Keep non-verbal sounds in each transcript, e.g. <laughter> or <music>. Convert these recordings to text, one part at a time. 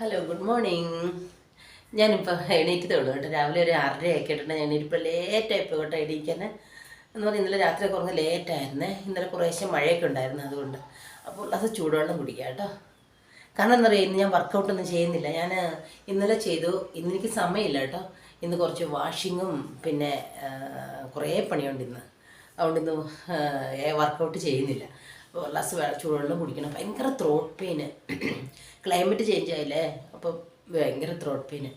Hello good morning ഞാനിപ്പോൾ എണീറ്റതേ ഉള്ളൂ കേട്ടോ. രാവിലെ ഒരു ആറരയൊക്കെ ഇട്ടുണ്ട് ഞാനിപ്പോൾ ലേറ്റായി പോയി കേട്ടോ എണീക്കാൻ എന്ന് പറഞ്ഞാൽ ഇന്നലെ രാത്രി കുറഞ്ഞ് ലേറ്റായിരുന്നേ ഇന്നലെ കുറേശ്ശെ മഴയൊക്കെ ഉണ്ടായിരുന്നു അതുകൊണ്ട്. അപ്പോൾ അത് ചൂടുവെള്ളം കുടിക്കുക കേട്ടോ. കാരണം എന്താ പറയുക ഇന്ന് ഞാൻ വർക്കൗട്ടൊന്നും ചെയ്യുന്നില്ല. ഞാൻ ഇന്നലെ ചെയ്തു. ഇന്ന് എനിക്ക് സമയമില്ല കേട്ടോ. ഇന്ന് കുറച്ച് വാഷിങ്ങും പിന്നെ കുറേ പണിയുണ്ട് ഇന്ന്. അതുകൊണ്ട് ഇന്ന് വർക്കൗട്ട് ചെയ്യുന്നില്ല. അപ്പോൾ ഗ്ലാസ് ചൂടുവെള്ളം കുടിക്കണം. ഭയങ്കര ത്രോട്ട് പെയിന് ക്ലൈമറ്റ് ചേഞ്ച് ആയില്ലേ? അപ്പോൾ ഭയങ്കര ത്രോട്ട് പെയിന്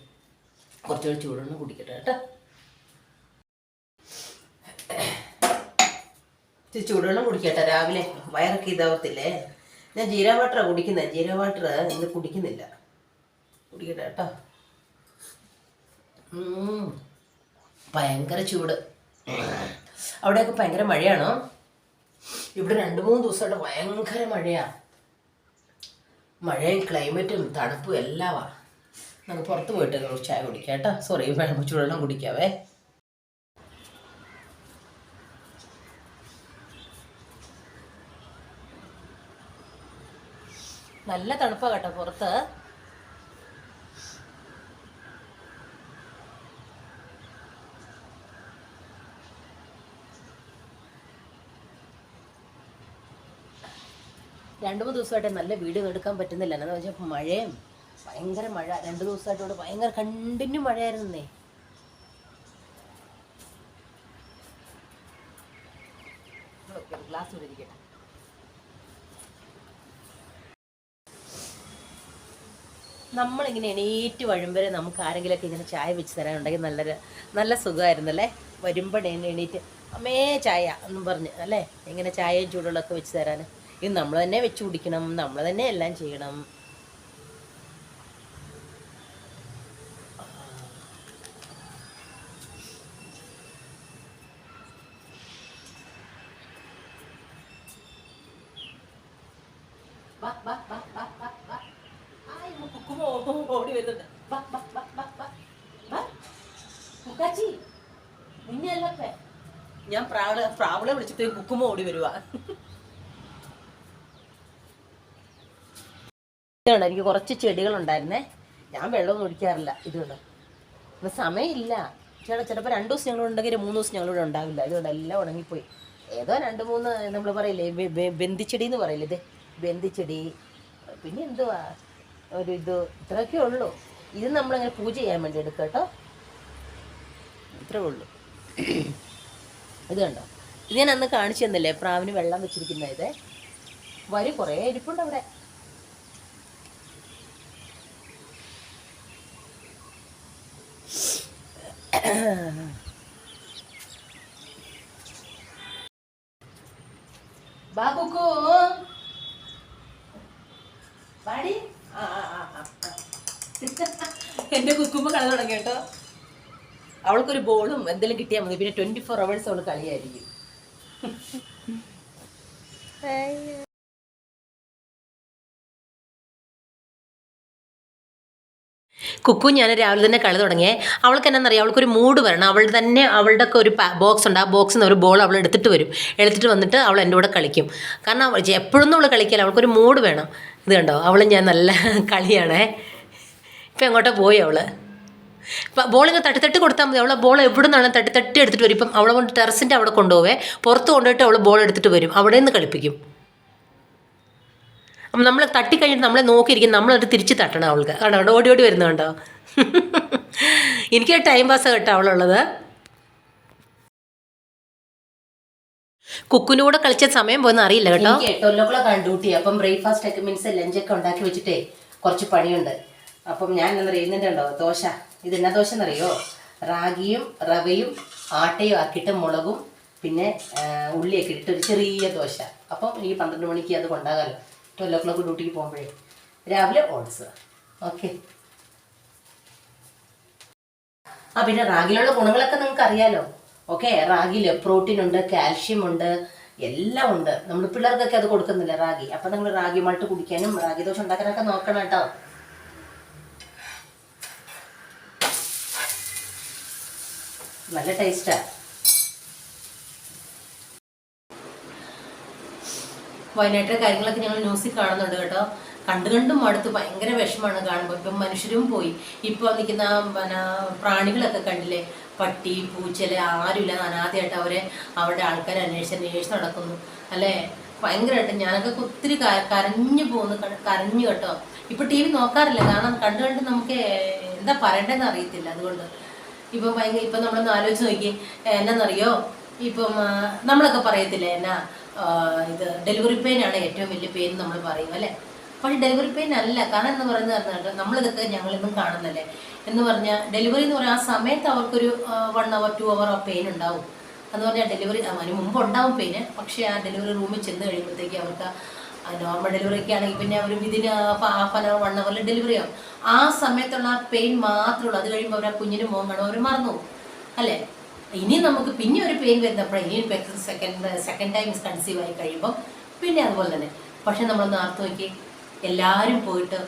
കുറച്ചുകൂടി ചൂടൊന്ന് കുടിക്കട്ടെ കേട്ടോ. ഇച്ചിരി ചൂടുവെള്ളം കുടിക്കട്ടെ രാവിലെ. വയറൊക്കെ ഇതാവത്തില്ലേ? ഞാൻ ജീര വാട്ടറാണ് കുടിക്കുന്നത് ജീര വാട്ടർ ഇന്ന് കുടിക്കുന്നില്ല. കുടിക്കട്ടെ കേട്ടോ. ഭയങ്കര ചൂട്. അവിടെയൊക്കെ ഭയങ്കര മഴയാണോ? ഇവിടെ രണ്ട് മൂന്ന് ദിവസമായിട്ട് ഭയങ്കര മഴയാ. മഴയും ക്ലൈമറ്റും തണുപ്പും എല്ലാമാണ് നമുക്ക് പുറത്ത് പോയിട്ട് കുറച്ച് ചായ കുടിക്കാം കേട്ടോ. സോറി ചൂടെല്ലാം കുടിക്കാവേ. നല്ല തണുപ്പാണ് കേട്ടോ പുറത്ത്. രണ്ട് മൂന്ന് ദിവസമായിട്ട് നല്ല വീഡിയോ എടുക്കാൻ പറ്റുന്നില്ല. എന്താണെന്ന് വെച്ചാൽ മഴയും ഭയങ്കര മഴ. രണ്ട് ദിവസമായിട്ട് ഇവിടെ ഭയങ്കര കണ്ടിന്യൂ മഴയായിരുന്നേ. ഗ്ലാസ് ഇരിക്കട്ടെ. നമ്മളിങ്ങനെ എണീറ്റ് വഴുമ്പരെ നമുക്ക് ആരെങ്കിലുമൊക്കെ ഇങ്ങനെ ചായ വെച്ച് തരാനുണ്ടെങ്കിൽ നല്ലൊരു നല്ല സുഖമായിരുന്നല്ലേ? വരുമ്പോൾ എണീറ്റ് അമ്മേ ചായ എന്നും പറഞ്ഞ് അല്ലേ? ഇങ്ങനെ ചായയും ചൂടുള്ളൊക്കെ വെച്ച് തരാൻ ഇത് നമ്മൾ തന്നെ വെച്ച് കുടിക്കണം നമ്മൾ തന്നെ എല്ലാം ചെയ്യണം. ഞാൻ പ്രാവളെ പ്രാവളെ വിളിച്ചിട്ട് കുക്കുമ ഓടി വരുവാ. ഇതുണ്ട് എനിക്ക് കുറച്ച് ചെടികളുണ്ടായിരുന്നേ. ഞാൻ വെള്ളമൊന്നും ഒഴിക്കാറില്ല. ഇതുകൊണ്ട് ഇപ്പം സമയമില്ല. ചേട്ടാ ചിലപ്പോൾ രണ്ട് ദിവസം ഞങ്ങളുണ്ടെങ്കിൽ മൂന്ന് ദിവസം ഞങ്ങളിവിടെ ഉണ്ടാവില്ല. ഇതുകൊണ്ട് എല്ലാം ഉണങ്ങിപ്പോയി. ഏതോ രണ്ട് മൂന്ന് നമ്മൾ പറയില്ലേ ബെ- ബെ- എന്ന് പറയില്ലേ ഇത്? ബന്ധിച്ചെടി. പിന്നെ എന്തുവാ? ഒരു ഇത് ഇത്രയൊക്കെ ഉള്ളൂ. ഇത് നമ്മളിങ്ങനെ പൂജ ചെയ്യാൻ വേണ്ടി എടുക്കുക കേട്ടോ. ഇത്രേ ഉള്ളൂ. ഇത് കണ്ടോ? ഇത് ഞാൻ അന്ന് കാണിച്ചു തന്നില്ലേ? പ്രാവിന് വെള്ളം വെച്ചിരിക്കുന്ന ഇത് വരും കുറേ ഇരിപ്പുണ്ട് അവിടെ. ബാബുക്കു. പാടി. എന്റെ കുക്കുമ്പോ കളി തുടങ്ങി കേട്ടോ. അവൾക്കൊരു ബോളും എന്തെങ്കിലും കിട്ടിയാൽ മതി. പിന്നെ ട്വന്റി ഫോർ അവേഴ്സ് അവൾ കളിയായിരിക്കും കുക്കു ഞാൻ രാവിലെ തന്നെ കളി തുടങ്ങിയേ. അവൾക്ക് എന്നാന്നറിയാം അവൾക്കൊരു മൂഡ് വരണം. അവൾ തന്നെ അവളുടെ ഒക്കെ ഒരു ബോക്സ് ഉണ്ട്. ആ ബോക്സിൽ നിന്ന് ഒരു ബോൾ അവൾ എടുത്തിട്ട് വരും. എടുത്തിട്ട് വന്നിട്ട് അവൾ എന്റെ കൂടെ കളിക്കും. കാരണം അവൾ എപ്പോഴൊന്നും അവൾ കളിക്കില്ല. അവൾക്കൊരു മൂഡ് വേണം. ഇത് കണ്ടോ? അവൾ ഞാൻ നല്ല <laughs> കളിയാണേ. ഇപ്പം എങ്ങോട്ടാ പോയി അവൾ ബോളിങ്ങ് തട്ടി തട്ടി കൊടുത്താൽ മതി. അവളെ ബോൾ എവിടെ നിന്നാണ് തട്ടി തട്ടി എടുത്തിട്ട് വരും? ഇപ്പം അവളെ കൊണ്ട് ടെറസിന്റെ അവിടെ കൊണ്ടുപോവേ. പുറത്ത് കൊണ്ടുപോയിട്ട് അവൾ ബോൾ എടുത്തിട്ട് വരും. അവിടെ നിന്ന് കളിപ്പിക്കും. അപ്പം നമ്മൾ തട്ടിക്കഴിഞ്ഞിട്ട് നമ്മളെ നോക്കിയിരിക്കും നമ്മളത് തിരിച്ച് തട്ടണം അവൾക്ക്. കണ്ടോ കണ്ടോ ഓടി ഓടി വരുന്നത് കണ്ടോ? എനിക്ക് ടൈം പാസ് കേട്ടോ അവളുള്ളത്. കുക്കിനൂടെ കളിച്ച സമയം പോയെന്ന് അറിയില്ല കേട്ടോ. എട്ടോ ക്ലോക്കാണ് ഡ്യൂട്ടി അപ്പം ബ്രേക്ക്ഫാസ്റ്റ് ഒക്കെ മീൻസ് ലഞ്ചൊക്കെ ഉണ്ടാക്കി വെച്ചിട്ടേ കുറച്ച് പണിയുണ്ട്. അപ്പം ഞാൻ ഉണ്ടോ ദോശ. ഇത് എന്നാ ദോശ എന്നറിയോ? റാഗിയും റവയും ആട്ടയും ആക്കിയിട്ട് മുളകും പിന്നെ ഉള്ളിയൊക്കെ ഇട്ടിട്ട് ഒരു ചെറിയ ദോശ. അപ്പം ഈ പന്ത്രണ്ട് മണിക്ക് അത് കൊണ്ടാകാമല്ലോ ട്വൽവ് ഒ ക്ലോക്ക് ഡ്യൂട്ടിക്ക് പോകുമ്പോഴേ. രാവിലെ ഓട്സ് ഓക്കെ ആ പിന്നെ റാഗിലുള്ള ഗുണങ്ങളൊക്കെ നിങ്ങൾക്ക് അറിയാലോ ഓക്കെ റാഗിയിൽ പ്രോട്ടീൻ ഉണ്ട് കാൽഷ്യം ഉണ്ട് എല്ലാം ഉണ്ട്. നമ്മൾ പിള്ളേർക്കൊക്കെ അത് കൊടുക്കുന്നില്ല റാഗി? അപ്പം നിങ്ങൾ റാഗി മൾട്ട് കുടിക്കാനും റാഗി ദോശ ഉണ്ടാക്കാനൊക്കെ നോക്കണം കേട്ടോ. നല്ല ടേസ്റ്റാ വയനാട്ടിലെ കാര്യങ്ങളൊക്കെ ഞങ്ങൾ ന്യൂസിൽ കാണുന്നുണ്ട് കേട്ടോ. കണ്ടു കണ്ടും അടുത്ത് ഭയങ്കര വിഷമാണ് കാണുമ്പോൾ ഇപ്പം മനുഷ്യരും പോയി. ഇപ്പോൾ നിൽക്കുന്ന പിന്നെ പ്രാണികളൊക്കെ കണ്ടില്ലേ? പട്ടി പൂച്ചൽ ആരുമില്ല. അനാഥയായിട്ട് അവരെ അവരുടെ ആൾക്കാർ അന്വേഷിച്ച് അന്വേഷിച്ച് നടക്കുന്നു. അല്ലേ? ഭയങ്കരമായിട്ട് ഞാനൊക്കെ ഒത്തിരി കരഞ്ഞു പോകുന്നു. കരഞ്ഞു കേട്ടോ. ഇപ്പൊ ടി വി നോക്കാറില്ല. കാരണം കണ്ടു കണ്ട് നമുക്ക് എന്താ പറയണ്ടെന്ന് അറിയത്തില്ല. അതുകൊണ്ട് ഇപ്പം ഭയങ്കര ഇപ്പം നമ്മളൊന്ന് ആലോചിച്ച് നോക്കി എന്നാന്നറിയോ? ഇപ്പം നമ്മളൊക്കെ പറയത്തില്ലേ? എന്നാ ഇത് ഡെലിവറി പെയിൻ ആണ് ഏറ്റവും വലിയ പെയിൻ നമ്മൾ പറയും അല്ലേ? പക്ഷെ ഡെലിവറി പെയിൻ അല്ല. കാരണം എന്ന് പറയുന്നത് നമ്മളിതൊക്കെ ഞങ്ങളിന്നും കാണുന്നല്ലേ എന്ന് പറഞ്ഞാൽ ഡെലിവറി എന്ന് പറഞ്ഞാൽ ആ സമയത്ത് അവർക്കൊരു വൺ അവർ ടു അവർ ആ പെയിൻ ഉണ്ടാവും. എന്ന് പറഞ്ഞാൽ ഡെലിവറി അതിന് മുമ്പ് ഉണ്ടാവും പെയിന് പക്ഷേ ആ ഡെലിവറി റൂമിൽ ചെന്ന് കഴിയുമ്പോഴത്തേക്ക് അവർക്ക് നോർമൽ ഡെലിവറി ഒക്കെ ആണെങ്കിൽ പിന്നെ അവർ within half an hour one അവറിൽ delivery ആവും. ആ സമയത്തുള്ള ആ പെയിൻ മാത്രമേ ഉള്ളൂ. അത് കഴിയുമ്പോൾ അവർ ആ കുഞ്ഞിന് മോൻ കാണും. അവർ മറന്നു പോകും. അല്ലേ? ഇനി നമുക്ക് പിന്നെ ഒരു പെയിൻ വരുന്നപ്പോൾ ഇനി സെക്കൻഡ് സെക്കൻഡ് ടൈം കൺസീവ് ആയി കഴിയുമ്പോൾ പിന്നെ അതുപോലെ തന്നെ. പക്ഷെ നമ്മൾ നാർത്ത് നോക്കി എല്ലാവരും പോയിട്ട്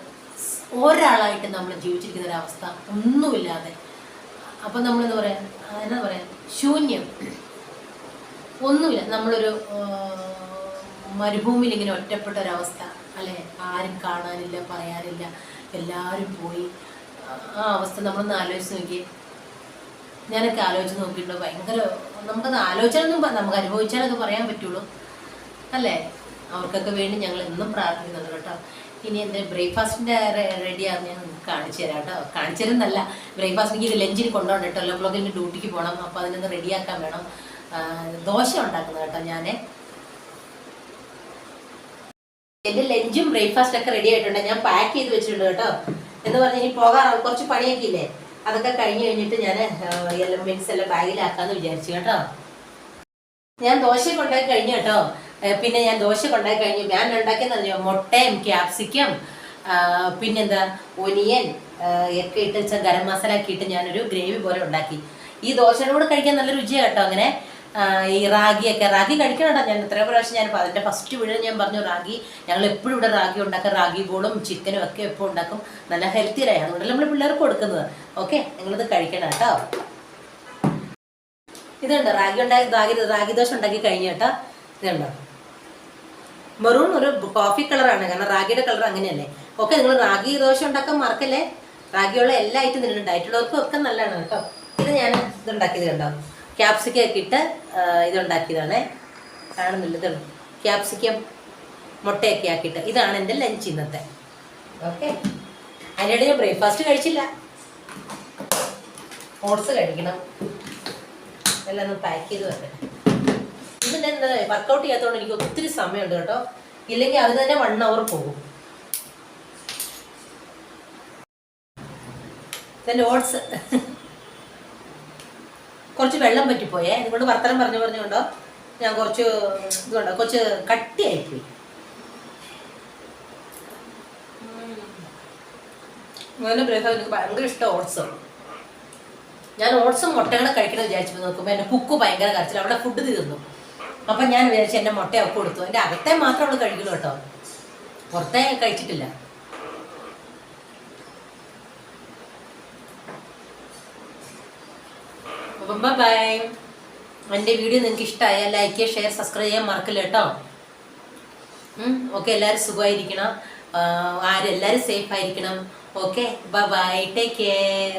ഒരാളായിട്ട് നമ്മൾ ജീവിച്ചിരിക്കുന്ന ഒരവസ്ഥ ഒന്നുമില്ലാതെ. അപ്പം നമ്മളെന്താ പറയുക എന്താ പറയുക ശൂന്യം. ഒന്നുമില്ല നമ്മളൊരു മരുഭൂമിയിൽ ഇങ്ങനെ ഒറ്റപ്പെട്ട ഒരവസ്ഥ അല്ലെ? ആരും കാണാനില്ല പറയാനില്ല. എല്ലാവരും പോയി. ആ അവസ്ഥ നമ്മളൊന്ന് ആലോചിച്ച് നോക്കി ഞാനൊക്കെ ആലോചിച്ച് നോക്കിയിട്ടുള്ളൂ ഭയങ്കര നമുക്കത് ആലോചനൊന്നും നമുക്ക് അനുഭവിച്ചാലത് പറയാൻ പറ്റുള്ളൂ. അല്ലേ? അവർക്കൊക്കെ വേണ്ടി ഞങ്ങൾ എന്നും പ്രാർത്ഥിക്കുന്നുണ്ട് കേട്ടോ. ഇനി എന്റെ ബ്രേക്ക്ഫാസ്റ്റിന്റെ റെഡിയാണ് ഞാൻ കാണിച്ചു തരാം കേട്ടോ. കാണിച്ചു തരുന്നല്ല. ബ്രേക്ക്ഫാസ്റ്റ് എനിക്ക് ലഞ്ചിന് കൊണ്ടുപോകണം കേട്ടോ. എല്ലാ ബ്ലോഗിന്റെ ഡ്യൂട്ടിക്ക് പോകണം. അപ്പോൾ അതിനൊന്ന് റെഡിയാക്കാൻ വേണം. ദോശ ഉണ്ടാക്കുന്നത് കേട്ടോ ഞാൻ എന്റെ ലഞ്ചും ബ്രേക്ക്ഫാസ്റ്റ് ഒക്കെ റെഡി ആയിട്ടുണ്ട്. ഞാൻ പാക്ക് ചെയ്ത് വെച്ചിട്ടുണ്ട് കേട്ടോ. എന്ന് പറഞ്ഞ് ഇനി പോകാറാവും. കുറച്ച് പണിയൊക്കെ ഇല്ലേ? അതൊക്കെ കഴിഞ്ഞ് കഴിഞ്ഞിട്ട് ഞാൻ എല്ലാം മിക്സ് എല്ലാം ബാഗിലാക്കാന്ന് വിചാരിച്ചു കേട്ടോ. ഞാൻ ദോശ കൊണ്ടാക്കി കഴിഞ്ഞു കേട്ടോ. പിന്നെ ഞാൻ ദോശ കൊണ്ടാക്കി കഴിഞ്ഞു. ഞാൻ ഉണ്ടാക്കിയെന്നറിയോ മുട്ടയും ക്യാപ്സിക്കം പിന്നെന്താ? ഒനിയൻ ഒക്കെ ഇട്ട് ഗരം മസാല ഒക്കെ ഇട്ട് ഞാനൊരു ഗ്രേവി പോലെ ഉണ്ടാക്കി. ഈ ദോശയുടെ കൂടെ കഴിക്കാൻ നല്ല രുചിയാണ് കേട്ടോ അങ്ങനെ. ഈ റാഗിയൊക്കെ. റാഗി കഴിക്കണട്ടോ ഞാൻ. എത്ര പ്രാവശ്യം ഞാൻ അതിന്റെ ഫസ്റ്റ് വീഡിയോ ഞാൻ പറഞ്ഞു റാഗി ഞങ്ങൾ എപ്പോഴും ഇവിടെ റാഗി ഉണ്ടാക്കുക റാഗി ബോളും ചിക്കനും ഒക്കെ എപ്പോഴും ഉണ്ടാക്കും. നല്ല ഹെൽത്തി ആയി. അതുകൊണ്ടല്ല നമ്മൾ പിള്ളേർക്ക് കൊടുക്കുന്നത്. ഓക്കെ നിങ്ങളിത് കഴിക്കണം കേട്ടോ. ഇതുണ്ട്. റാഗി ഉണ്ടാക്കി റാഗി റാഗി ദോശ ഉണ്ടാക്കി കഴിഞ്ഞ കേട്ടോ. ഇതുണ്ടോ? മെറൂൺ ഒരു കോഫി കളറാണ് കാരണം റാഗിയുടെ കളർ അങ്ങനെയല്ലേ. ഓക്കെ നിങ്ങൾ റാഗി ദോശ ഉണ്ടാക്കാൻ മറക്കല്ലേ? റാഗിയുള്ള എല്ലാ ഐറ്റം നിന്നുണ്ട് ഡയറ്റുള്ളവർക്കും ഒക്കെ നല്ലതാണ് കേട്ടോ. ഇത് ഞാൻ ഇതുണ്ടാക്കിയത് കണ്ടോ? ക്യാപ്സിക്കം ഒക്കെ ഇട്ട് ഇതുണ്ടാക്കിയതാണ്. കാണുന്നില്ല ഇതാണ് ക്യാപ്സിക്കം മുട്ടയൊക്കെ ആക്കിയിട്ട്. ഇതാണ് എന്റെ ലഞ്ച് ഇന്നത്തെ. ഓക്കെ അതിനിടെ ഞാൻ ബ്രേക്ക്ഫാസ്റ്റ് കഴിച്ചില്ല. ഓട്സ് കഴിക്കണം. എല്ലാം ഒന്ന് പാക്ക് ചെയ്ത് വെക്കട്ടെ ഇതിന്റെ എന്താ വർക്കൗട്ട് ചെയ്യാത്തതുകൊണ്ട് എനിക്ക് ഒത്തിരി സമയമുണ്ട് കേട്ടോ. ഇല്ലെങ്കിൽ അത് തന്നെ വൺ അവർ പോകും. ഇതെന്റെ ഓട്സ് കുറച്ച് വെള്ളം പറ്റിപ്പോയേ. അതുകൊണ്ട് വർത്തനം പറഞ്ഞു പറഞ്ഞുകൊണ്ടോ ഞാൻ കുറച്ച് ഇതുകൊണ്ടോ കുറച്ച് കട്ടിയായിപ്പോയി. ബ്രേക്ക്ഫാസ്റ്റ് എനിക്ക് ഭയങ്കര ഇഷ്ടം ഓട്സ് ഞാൻ ഓട്സും മുട്ടകളെ കഴിക്കണമെന്ന് വിചാരിച്ചു. നോക്കുമ്പോൾ എന്റെ കുക്ക് ഭയങ്കര കരച്ചിൽ അവിടെ ഫുഡ് തീർന്നു അപ്പം ഞാൻ വിചാരിച്ചു എന്റെ മുട്ടയൊക്കെ കൊടുത്തു. എന്റെ അകത്തെ മാത്രം അവൾ കഴിക്കുള്ളൂ കേട്ടോ. പുറത്തെ കഴിച്ചിട്ടില്ല. അപ്പം ബൈ എന്റെ വീഡിയോ നിങ്ങൾക്ക് ഇഷ്ടമായ ലൈക്ക് ചെയ്യുക ഷെയർ സബ്സ്ക്രൈബ് ചെയ്യാൻ മറക്കില്ല കേട്ടോ? ഓക്കെ എല്ലാവരും സുഖമായിരിക്കണം. ആരും എല്ലാവരും സേഫ് ആയിരിക്കണം. Okay bye bye take care